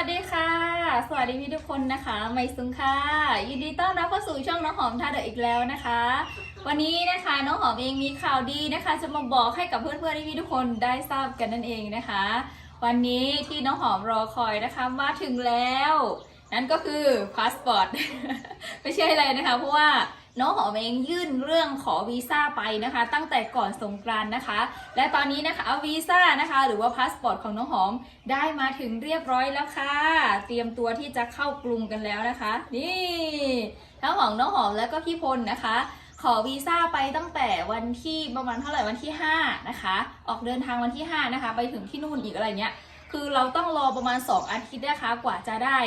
วัสดีค่ะ สวัสดีพี่ทุกคนนะคะ ไมซุงค่ะ ยินดีต้อนรับเข้าสู่ช่องน้องหอมท่าเดอะอีกแล้วนะคะ วันนี้นะคะน้องหอมเองมีข่าวดีนะคะ จะมาบอกให้กับเพื่อนๆพี่ทุกคนได้ทราบกันนั่นเองนะคะ วันนี้ที่น้องหอมรอคอยนะคะมาถึงแล้ว นั่นก็คือพาสปอร์ต ไม่ใช่อะไรนะคะ เพราะว่า น้องหอมเองยื่นเรื่องขอวีซ่าไปนะคะ ตั้งแต่ก่อนสงกรานนะคะ และตอนนี้นะคะวีซ่านะคะ หรือว่าพาสปอร์ตของน้องหอมได้มาถึงเรียบร้อยแล้วค่ะ เตรียมตัวที่จะเข้ากรุงกันแล้วนะคะ นี่ทั้งของน้องหอมแล้วก็พี่พลนะคะขอวีซ่าไปตั้งแต่วันที่ประมาณเท่าไหร่วันที่ 5 นะคะ ออกเดินทางวันที่ 5 นะคะ ไปถึงที่นู่นอีกอะไรเงี้ย คือเราต้องรอประมาณ 2 อาทิตย์นะคะกว่าจะได้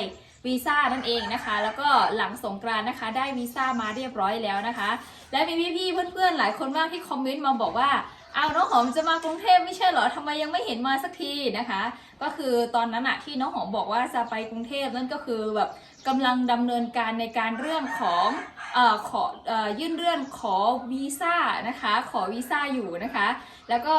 วีซ่านั่นเองนะคะ แล้วก็หลังสงกรานนะคะ ได้วีซ่ามาเรียบร้อยแล้วนะคะ และมีพี่ๆเพื่อนๆหลายคนมากที่คอมเมนต์มาบอกว่าเอาน้องหอมจะมากรุงเทพไม่ใช่เหรอทำไมยังไม่เห็นมาสักทีนะคะ ก็คือตอนนั้นอะที่น้องหอมบอกว่าจะไปกรุงเทพนั่นก็คือแบบกำลังดำเนินการในการเรื่องของ ขอเอ่อยื่นเรื่องขอวีซ่านะคะ ขอวีซ่าอยู่นะคะ แล้วก็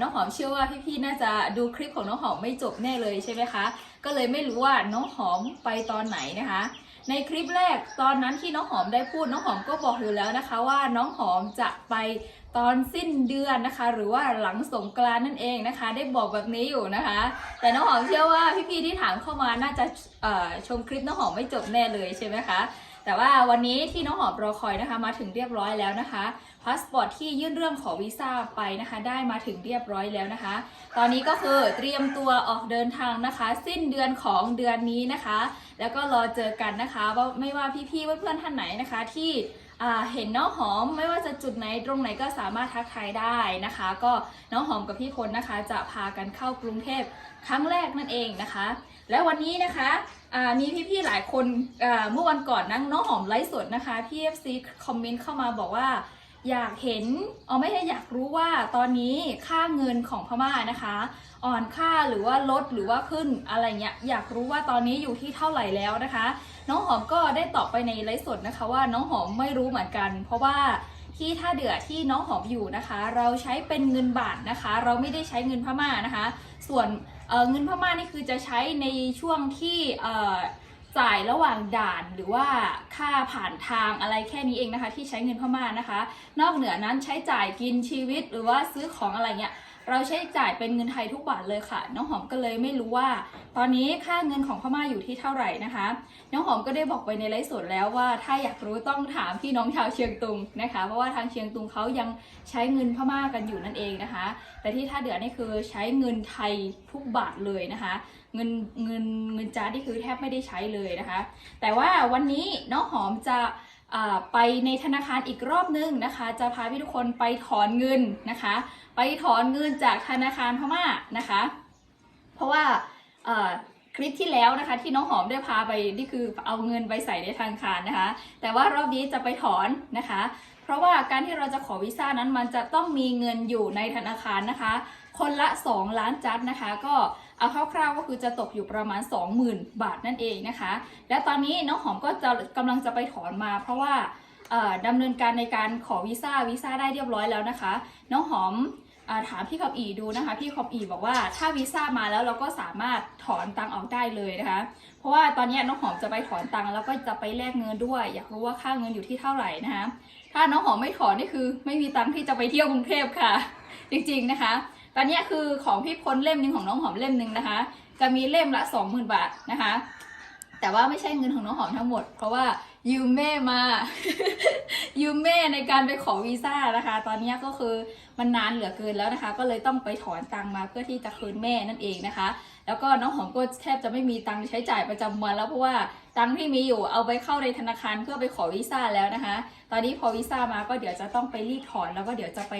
น้องหอมเชื่อว่าพี่ๆน่าจะดูคลิปของน้องหอมไม่จบแน่เลยใช่ไหมคะ ก็เลยไม่รู้ว่าน้องหอมไปตอนไหนนะคะ ในคลิปแรกตอนนั้นที่น้องหอมได้พูดน้องหอมก็บอกอยู่แล้วนะคะ ว่าน้องหอมจะไปตอนสิ้นเดือนนะคะ หรือว่าหลังสงกรานนั่นเองนะคะ ได้บอกแบบนี้อยู่นะคะ แต่น้องหอมเชื่อว่าพี่ๆที่ถามเข้ามาน่าจะชมคลิปน้องหอมไม่จบแน่เลยใช่ไหมคะ แต่ว่าวันนี้ที่น้องหอมรอคอยนะคะมาถึงเรียบร้อยแล้วนะคะพาสปอร์ตที่ยื่นเรื่องขอวีซ่าไปนะคะ ได้มาถึงเรียบร้อยแล้วนะคะ ตอนนี้ก็คือเตรียมตัวออกเดินทางนะคะ สิ้นเดือนของเดือนนี้นะคะ แล้วก็รอเจอกันนะคะว่าไม่ว่าพี่ๆเพื่อนๆท่านไหนนะคะที่ เห็นน้องหอมไม่ว่าจะจุดไหนตรงไหนก็สามารถทักทายได้นะคะ ก็น้องหอมกับพี่พลนะคะ จะพากันเข้ากรุงเทพครั้งแรกนั่นเองนะคะ และวันนี้นะคะมีพี่ๆหลายคนเมื่อวันก่อนนั่งน้องหอมไลฟ์สดนะคะพี่ FC คอมเมนต์เข้ามาบอกว่า อยากเห็นอ๋อไม่ใช่อยากรู้ว่าตอนนี้ค่าเงินของพม่านะคะ อ่อนค่าหรือว่าลดหรือว่าขึ้นอะไรเงี้ยอยากรู้ว่าตอนนี้อยู่ที่เท่าไหร่แล้วนะคะ น้องหอมก็ได้ตอบไปในไลฟ์สดนะคะว่าน้องหอมไม่รู้เหมือนกัน เพราะว่าที่ท่าเดือที่น้องหอมอยู่นะคะ เราใช้เป็นเงินบาทนะคะ เราไม่ได้ใช้เงินพม่านะคะ ส่วนเเงินพม่านี่คือจะใช้ในช่วงที่ จ่ายระหว่างด่านหรือว่าค่าผ่านทางอะไรแค่นี้เองนะคะ ที่ใช้เงินพม่านะคะ นอกเหนือนั้นใช้จ่ายกินชีวิตหรือว่าซื้อของอะไรเงี้ยเราใช้จ่ายเป็นเงินไทยทุกบาทเลยค่ะ น้องหอมก็เลยไม่รู้ว่า ตอนนี้ค่าเงินของพม่าอยู่ที่เท่าไหร่นะคะ น้องหอมก็ได้บอกไปในไลฟ์สดแล้วว่า ถ้าอยากรู้ต้องถามพี่น้องชาวเชียงตุงนะคะ เพราะว่าทางเชียงตุงเขายังใช้เงินพม่ากันอยู่นั่นเองนะคะ แต่ที่ท่าเดือนี่คือใช้เงินไทยทุกบาทเลยนะคะ เงินเงินเงินจ้าที่คือแทบไม่ได้ใช้เลยนะคะ แต่ว่าวันนี้น้องหอมจะไปในธนาคารอีกรอบนึงนะคะ จะพาพี่ทุกคนไปถอนเงินนะคะ ไปถอนเงินจากธนาคารพม่านะคะ เพราะว่าคลิปที่แล้วนะคะ ที่น้องหอมได้พาไปนี่คือเอาเงินไปใส่ในธนาคารนะคะ แต่ว่ารอบนี้จะไปถอนนะคะ เพราะว่าการที่เราจะขอวีซ่านั้นมันจะต้องมีเงินอยู่ในธนาคารนะคะ คนละ 2 ล้านจัดนะคะ ก็ เอาคร่าวๆก็คือจะตกอยู่ประมาณ 20,000 บาทนั่นเองนะคะ และตอนนี้น้องหอมก็จะกำลังจะไปถอนมา เพราะว่าดำเนินการในการขอวีซ่าวีซ่าได้เรียบร้อยแล้วนะคะ น้องหอมอถามพี่ขอบอีดูนะคะ พี่ขอบอีบอกว่าถ้าวีซ่ามาแล้วเราก็สามารถถอนตังออกได้เลยนะคะ เพราะว่าตอนนี้น้องหอมจะไปถอนตังแล้วก็จะไปแลกเงินด้วย อยากรู้ว่าค่าเงินอยู่ที่เท่าไหร่นะคะ ถ้าน้องหอมไม่ถอนนี่คือ ไม่มีตังที่จะไปเที่ยวกรุงเทพค่ะ จริงๆนะคะ ตอนนี้คือของพี่พลเล่มหนึ่งของน้องหอมเล่มหนึ่งนะคะ จะมีเล่มละ 20,000 บาทนะคะ แต่ว่าไม่ใช่เงินของน้องหอมทั้งหมด เพราะว่ายืมแม่มายืมแม่ในการไปขอวีซ่านะคะ ตอนนี้ก็คือมันนานเหลือเกินแล้วนะคะ ก็เลยต้องไปถอนตังมาเพื่อที่จะคืนแม่นั่นเองนะคะ แล้วก็น้องหอมก็แทบจะไม่มีตังใช้จ่ายประจำวันแล้วเพราะว่าตังที่มีอยู่เอาไปเข้าในธนาคารเพื่อไปขอวีซ่าแล้วนะคะ ตอนนี้พอวีซ่ามาก็เดี๋ยวจะต้องไปรีดถอนแล้วก็เดี๋ยวจะไป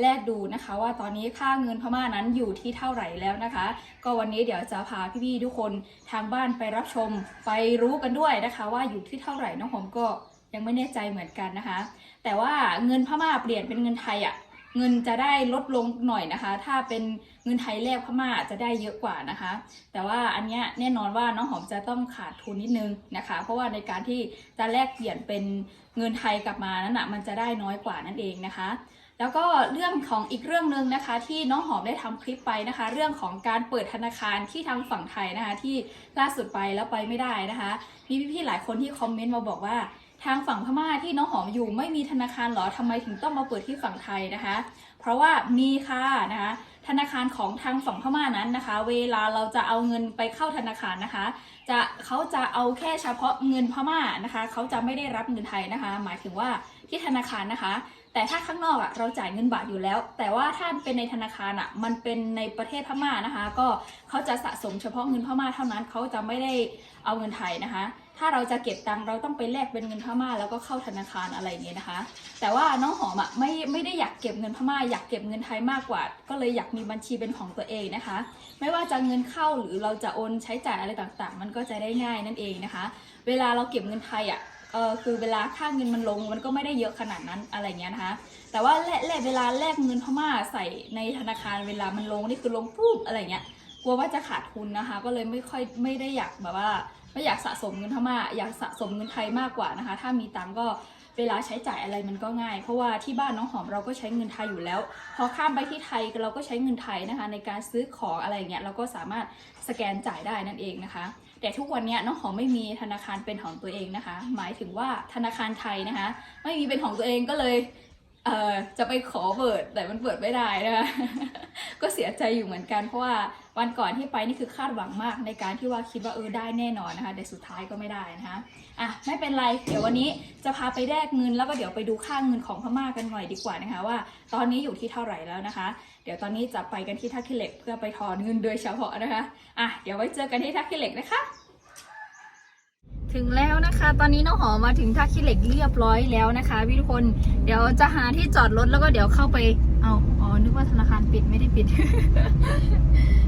แลกดูนะคะ ว่าตอนนี้ค่าเงินพม่านั้นอยู่ที่เท่าไหร่แล้วนะคะ ก็วันนี้เดี๋ยวจะพาพี่ๆทุกคนทางบ้านไปรับชมไปรู้กันด้วยนะคะ ว่าอยู่ที่เท่าไหร่น้องหอมก็ยังไม่แน่ใจเหมือนกันนะคะ แต่ว่าเงินพม่าเปลี่ยนเป็นเงินไทยอะ่ะ เงินจะได้ลดลงหน่อยนะคะ ถ้าเป็นเงินไทยแลกพม่าจะได้เยอะกว่านะคะ แต่ว่าอันเนี้ยแน่นอนว่าน้องหอมจะต้องขาดทุนนิดนึงนะคะ เพราะว่าในการที่จะแลกเปลี่ยนเป็นเงินไทยกลับมานั้นอะมันจะได้น้อยกว่านั่นเองนะคะแล้วก็เรื่องของอีกเรื่องหนึ่งนะคะที่น้องหอมได้ทำคลิปไปนะคะ เรื่องของการเปิดธนาคารที่ทางฝั่งไทยนะคะ ที่ล่าสุดไปแล้วไปไม่ได้นะคะ มีพี่ๆหลายคนที่คอมเมนต์มาบอกว่า ทางฝั่งพม่าที่น้องหอมอยู่ไม่มีธนาคารหรอทำไมถึงต้องมาเปิดที่ฝั่งไทยนะคะ เพราะว่ามีค่ะนะคะ ธนาคารของทางฝั่งพม่านั้นนะคะ เวลาเราจะเอาเงินไปเข้าธนาคารนะคะ จะเขาจะเอาแค่เฉพาะเงินพม่านะคะ เขาจะไม่ได้รับเงินไทยนะคะ หมายถึงว่าที่ธนาคารนะคะ แต่ถ้าข้างนอกอะเราจ่ายเงินบาทอยู่แล้ว แต่ว่าถ้าเป็นในธนาคารอะมันเป็นในประเทศพม่านะคะ ก็เขาจะสะสมเฉพาะเงินพม่าเท่านั้นเขาจะไม่ได้เอาเงินไทยนะคะ ถ้าเราจะเก็บตังค์เราต้องไปแลกเป็นเงินพม่าแล้วก็เข้าธนาคารอะไรเงี้ยนะคะ แต่ว่าน้องหอมอะไม่ไม่ได้อยากเก็บเงินพม่าอยากเก็บเงินไทยมากกว่า ก็เลยอยากมีบัญชีเป็นของตัวเองนะคะ ไม่ว่าจะเงินเข้าหรือเราจะโอนใช้จ่ายอะไรต่างๆ มันก็จะได้ง่ายนั่นเองนะคะ เวลาเราเก็บเงินไทยอะเออคือเวลาค่าเงินมันลงมันก็ไม่ได้เยอะขนาดนั้นอะไรเงี้ยนะคะ แต่ว่าแลแลเวลาแลกเงินพม่าใส่ในธนาคารเวลามันลงนี่คือลงปุ๊บอะไรเงี้ยกลัวว่าจะขาดทุนนะคะ ก็เลยไม่ค่อยไม่ได้อยากแบบว่า ไม่อยากสะสมเงินพม่าอยากสะสมเงินไทยมากกว่านะคะ ถ้ามีตังก็เวลาใช้จ่ายอะไรมันก็ง่าย เพราะว่าที่บ้านน้องหอมเราก็ใช้เงินไทยอยู่แล้ว พอข้ามไปที่ไทยเราก็ใช้เงินไทยนะคะ ในการซื้อของอะไรเงี้ยเราก็สามารถสแกนจ่ายได้นั่นเองนะคะ แต่ทุกวันนี้น้องหอมไม่มีธนาคารเป็นของตัวเองนะคะ หมายถึงว่าธนาคารไทยนะคะ ไม่มีเป็นของตัวเองก็เลย เอ่อจะไปขอเปิดแต่มันเปิดไม่ได้นะคะก็เสียใจอยู่เหมือนกันเพราะว่าวันก่อนที่ไปนี่คือคาดหวังมากในการที่ว่าคิดว่าเออได้แน่นอนนะคะแต่สุดท้ายก็ไม่ได้นะคะอะไม่เป็นไรเดี๋ยววันนี้จะพาไปแลกเงินแล้วก็เดี๋ยวไปดูค่างเงินของพม่ากันหน่อยดีกว่านะคะว่า ตอนนี้อยู่ที่เท่าไหร่แล้วนะคะ เดี๋ยวตอนนี้จะไปกันที่ท่าขี้เหล็กเพื่อไปถอนเงินโดยเฉพาะนะคะอะเดี๋ยวไว้เจอกันที่ท่าขี้เหล็กนะคะ ถึงแล้วนะคะ ตอนนี้น้องหอมมาถึงท่าขี้เหล็กเรียบร้อยแล้วนะคะพี่ทุกคนเดี๋ยวจะหาที่จอดรถแล้วก็เดี๋ยวเข้าไปเอาอ๋อนึกว่าธนาคารปิดไม่ได้ปิด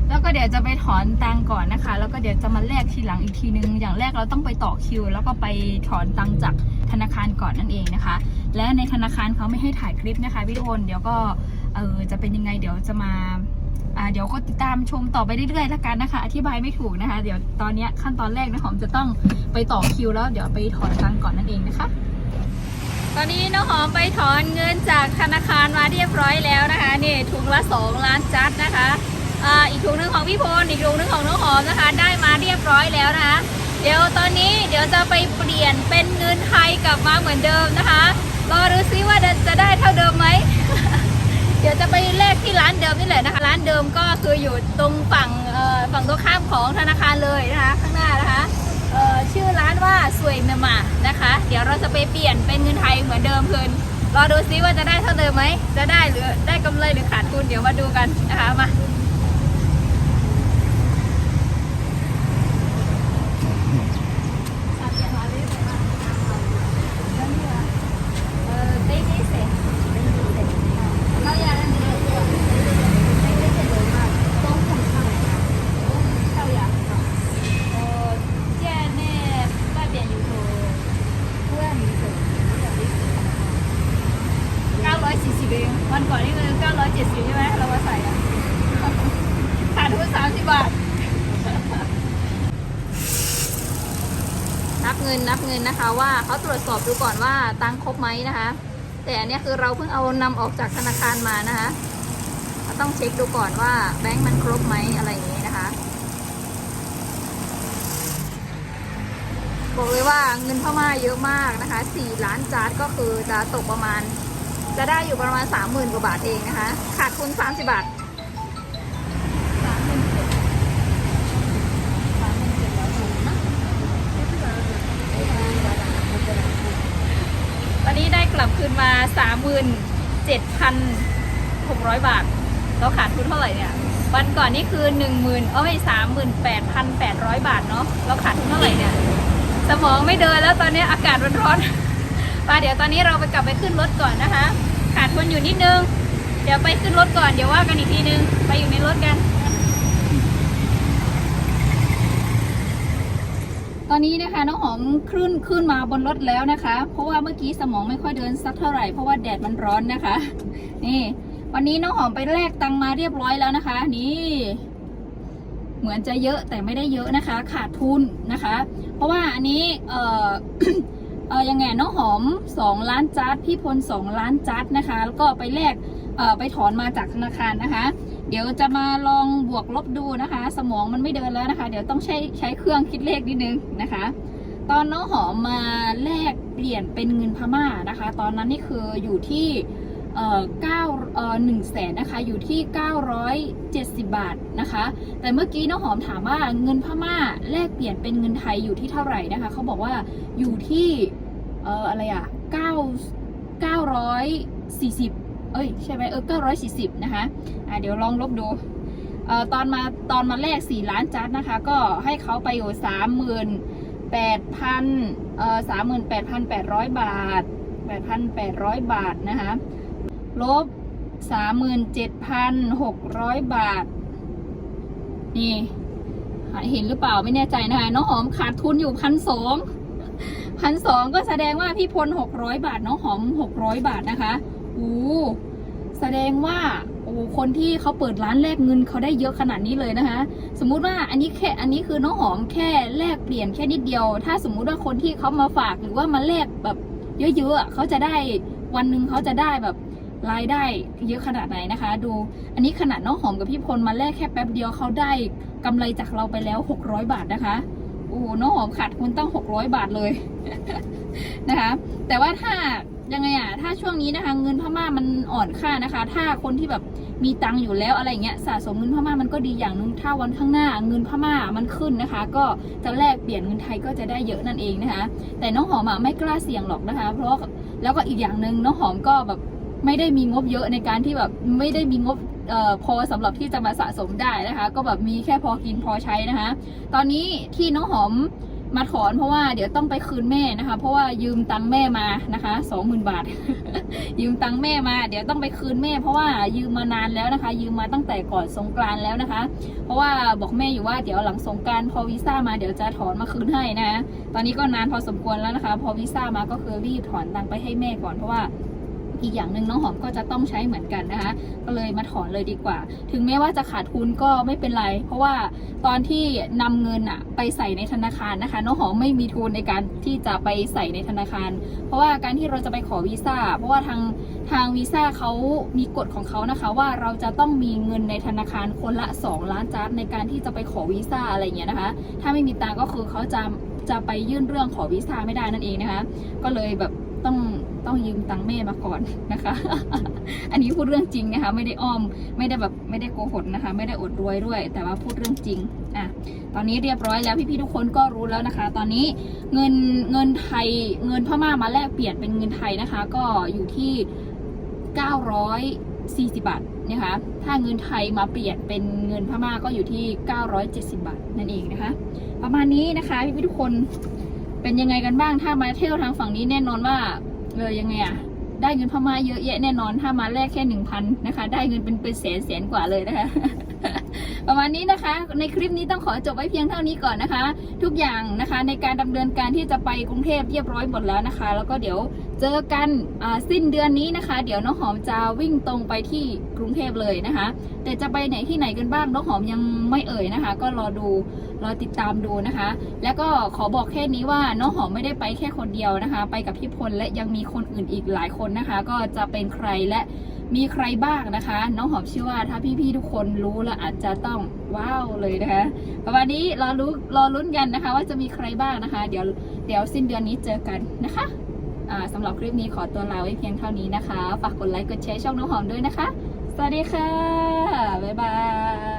แล้วก็เดี๋ยวจะไปถอนตังค์ก่อนนะคะ แล้วก็เดี๋ยวจะมาแลกทีหลังอีกทีนึง อย่างแรกเราต้องไปต่อคิว แล้วก็ไปถอนตังค์จากธนาคารก่อนนั่นเองนะคะ และในธนาคารเขาไม่ให้ถ่ายคลิปนะคะพี่ทุกคนเดี๋ยวก็เออจะเป็นยังไงเดี๋ยวจะมา อ่าเดี๋ยวก็ติดตามชมต่อไปเรื่อยๆแล้วกันนะคะ อธิบายไม่ถูกนะคะ เดี๋ยวตอนนี้ขั้นตอนแรกนะหอมจะต้องไปต่อคิวแล้วเดี๋ยวไปถอนตังก่อนนั่นเองนะคะ ตอนนี้น้องหอมไปถอนเงินจากธนาคารมาเรียบร้อยแล้วนะคะนี่ถุงละ 2 ล้านจัดนะคะอ่าอีกถุงหนึงของพี่พลอีกถุงหนึงของน้องหอมนะคะ ได้มาเรียบร้อยแล้วนะคะเดี๋ยวตอนนี้เดี๋ยวจะไปเปลี่ยนเป็นเงินไทยกลับมาเหมือนเดิมนะคะรอดูซิว่าจะได้เท่าเดิมไหม เดี๋ยวจะไปแลกที่ร้านเดิมนี่แหละนะคะ ร้านเดิมก็คืออยู่ตรงฝั่งฝั่งตรงข้ามของธนาคารเลยนะคะ ข้างหน้านะคะชื่อร้านว่าสวยเมมานะคะ เดี๋ยวเราจะไปเปลี่ยนเป็นเงินไทยเหมือนเดิมคืนรอดูซิว่าจะได้เท่าเดิมไหมจะได้หรือได้กำไรหรือขาดทุนเดี๋ยวมาดูกันนะคะมา เจ็ดสิบใช่ไหมเรามาใส่อะขาดทุนสามสิบบาท นับเงินนับเงินนะคะว่าเขาตรวจสอบดูก่อนว่าตังครบไหมนะคะ แต่อันเนี้ยคือเราเพิ่งเอานำออกจากธนาคารมานะคะเราต้องเช็คดูก่อนว่าแบงค์มันครบไหมอะไรอย่างนี้นะคะ บอกเลยว่าเงินพม่าเยอะมากนะคะ 4 ล้านจาร์ดก็คือจะตกประมาณ จะได้อยู่ประมาณ 30,000กว่าบาทเองนะคะ ขาดทุน30 บาทตอนนี้ได้กลับคืนมา 37,600 บาท เราขาดทุนเท่าไหร่เนี่ย วันก่อนนี่คือ 10,000เอ้ย38,800 บาทเนาะ เราขาดทุนเท่าไหร่เนี่ย สมองไม่เดินแล้วตอนนี้อากาศร้อน ๆมาเดี๋ยวตอนนี้เราไปกลับไปขึ้นรถก่อนนะคะ ขาดทุนอยู่นิดนึง เดี๋ยวไปขึ้นรถก่อนเดี๋ยวว่ากันอีกทีนึง ไปอยู่ในรถกัน ตอนนี้นะคะน้องหอมขึ้นขึ้นมาบนรถแล้วนะคะ เพราะว่าเมื่อกี้สมองไม่ค่อยเดินสักเท่าไหร่เพราะว่าแดดมันร้อนนะคะ นี่ วันนี้น้องหอมไปแลกตังมาเรียบร้อยแล้วนะคะ นี่เหมือนจะเยอะแต่ไม่ได้เยอะนะคะ ขาดทุนนะคะ เพราะว่าอันนี้เอ่อ เออยังไงน้องหอม 2 ล้านจัดพี่พล 2 ล้านจัดนะคะ แล้วก็ไปแลกเออไปถอนมาจากธนาคารนะคะ เดี๋ยวจะมาลองบวกลบดูนะคะ สมองมันไม่เดินแล้วนะคะ เดี๋ยวต้องใช้ใช้เครื่องคิดเลขนิดนึงนะคะ ตอนน้องหอมมาแลกเปลี่ยนเป็นเงินพม่านะคะ ตอนนั้นนี่คืออยู่ที่ เอ่อเก้าเอ่อหนึ่งแสนนะคะอยู่ที่ 970 บาทนะคะ แต่เมื่อกี้น้องหอมถามว่าเงินพม่าแลกเปลี่ยนเป็นเงินไทยอยู่ที่เท่าไหร่นะคะเขาบอกว่าอยู่ที่เอ่ออะไรอะ9 940 เอ้ยใช่ไหมเออ940 นะคะอะเดี๋ยวลองลบดูเอ่อตอนมาตอนมาแลก 4 ล้านจัดนะคะ ก็ให้เขาไปอยู่สามหมื่นแปดพันเอ่อสามหมื่นแปดพันแปดร้อยบาทแปดพันแปดร้อยบาทนะคะ ลบสามหมื่นเจ็ดพันหกร้อยบาท นี่เห็นหรือเปล่าไม่แน่ใจนะคะน้องหอมขาดทุนอยู่พันสองพันสองก็แสดงว่าพี่พลหกร้อยบาท น้องหอมหกร้อยบาทนะคะอู้แสดงว่าโอ้คนที่เขาเปิดร้านแลกเงินเขาได้เยอะขนาดนี้เลยนะคะ สมมุติว่าอันนี้แค่อันนี้คือน้องหอมแค่แลกเปลี่ยนแค่นิดเดียว ถ้าสมมุติว่าคนที่เขามาฝากหรือว่ามาแลกแบบเยอะๆเขาจะได้วันหนึ่งเขาจะได้แบบ รายได้เยอะขนาดไหนนะคะ ดูอันนี้ขนาดน้องหอมกับพี่พลมาแลกแค่แป๊บเดียวเขาได้กำไรจากเราไปแล้ว 600 บาทนะคะโอ้โหน้องหอมขาดทุนตั้ง 600 บาทเลยนะคะ แต่ว่าถ้ายังไงอะถ้าช่วงนี้นะคะ เงินพม่ามันอ่อนค่านะคะ ถ้าคนที่แบบมีตังค์อยู่แล้วอะไรเงี้ยสะสมเงินพม่ามันก็ดีอย่างหนึงถ้าวันข้างหน้าเงินพม่ามันขึ้นนะคะ ก็จะแลกเปลี่ยนเงินไทยก็จะได้เยอะนั่นเองนะคะ แต่น้องหอมอะไม่กล้าเสี่ยงหรอกนะคะ เพราะแล้วก็อีกอย่างหนึ่งน้องหอมก็แบบ ไม่ได้มีงบเยอะในการที่แบบไม่ได้มีงบออพอสำหรับที่จะมาสะสมได้นะคะ ก็แบบมีแค่พอกินพอใช้นะคะ ตอนนี้ที่น้องหอมมาถอนเพราะว่าเดี๋ยวต้องไปคืนแม่นะคะ เพราะว่ายืมตังแม่มานะคะสองหมื่นบาท ยืมตังแม่มา เดี๋ยวต้องไปคืนแม่ เพราะว่ายืมมานานแล้วนะคะ ยืมมาตั้งแต่ก่อนสงกรานแล้วนะคะ เพราะว่าบอกแม่อยู่ว่าเดี๋ยวหลังสงกรารพอวีซ่ามาเดี๋ยวจะถอนมาคืนให้นะะตอนนี้ก็นานพอสมควรแล้วนะคะ พอวีซ่ามาก็คือรีบถอนตังไปให้แม่ก่อนเพราะว่า อีกอย่างหนึ่งน้องหอมก็จะต้องใช้เหมือนกันนะคะ ก็เลยมาถอนเลยดีกว่า ถึงแม้ว่าจะขาดทุนก็ไม่เป็นไร เพราะว่าตอนที่นำเงินอะไปใส่ในธนาคารนะคะ น้องหอมไม่มีทุนในการที่จะไปใส่ในธนาคาร เพราะว่าการที่เราจะไปขอวีซ่า เพราะว่าทางทางวีซ่าเขามีกฎของเขานะคะ ว่าเราจะต้องมีเงินในธนาคารคนละ 2 ล้านจาร์ดในการที่จะไปขอวีซ่าอะไรอย่างเงี้ยนะคะ ถ้าไม่มีตังก็คือเขาจะจะไปยื่นเรื่องขอวีซ่าไม่ได้นั่นเองนะคะ ก็เลยแบบต้อง ต้องยืมตังค์แม่มาก่อนนะคะ อันนี้พูดเรื่องจริงนะคะ ไม่ได้อ้อม ไม่ได้แบบไม่ได้โกหกนะคะ ไม่ได้อดรวยด้วย แต่ว่าพูดเรื่องจริงอะตอนนี้เรียบร้อยแล้วพี่ๆทุกคนก็รู้แล้วนะคะ ตอนนี้เงินเงินไทยเงินพม่ามาแลกเปลี่ยนเป็นเงินไทยนะคะ ก็อยู่ที่ 940 บาทนะคะ ถ้าเงินไทยมาเปลี่ยนเป็นเงินพม่าก็อยู่ที่ 970 บาทนั่นเองนะคะ ประมาณนี้นะคะพี่ๆทุกคนเป็นยังไงกันบ้างถ้ามาเที่ยวทางฝั่งนี้แน่นอนว่า เออยังไงอะได้เงินพม่าเยอะแยะแน่นอน ถ้ามาแลกแค่หนึ่งพันนะคะ ได้เงินเป็นเป็นแสนแสนกว่าเลยนะคะ ประมาณนี้นะคะ ในคลิปนี้ต้องขอจบไว้เพียงเท่านี้ก่อนนะคะ ทุกอย่างนะคะในการดำเนินการที่จะไปกรุงเทพเรียบร้อยหมดแล้วนะคะ แล้วก็เดี๋ยวเจอกันสิ้นเดือนนี้นะคะ เดี๋ยวน้องหอมจะวิ่งตรงไปที่กรุงเทพเลยนะคะ แต่จะไปไหนที่ไหนกันบ้างน้องหอมยังไม่เอ่ยนะคะ ก็รอดู รอติดตามดูนะคะ แล้วก็ขอบอกแค่นี้ว่าน้องหอมไม่ได้ไปแค่คนเดียวนะคะ ไปกับพี่พลและยังมีคนอื่นอีกหลายคนนะคะ ก็จะเป็นใครและมีใครบ้างนะคะ น้องหอมเชื่อว่าถ้าพี่ๆทุกคนรู้แล้วอาจจะต้องว้าวเลยนะคะประมาณนี้รอรู้รอลุ้นกันนะคะ ว่าจะมีใครบ้างนะคะ เดี๋ยวเดี๋ยวสิ้นเดือนนี้เจอกันนะคะอ่าสำหรับคลิปนี้ขอตัวลาไว้เพียงเท่านี้นะคะ ฝากกดไลค์กดแชร์ช่องน้องหอมด้วยนะคะ สวัสดีค่ะ บ๊ายบาย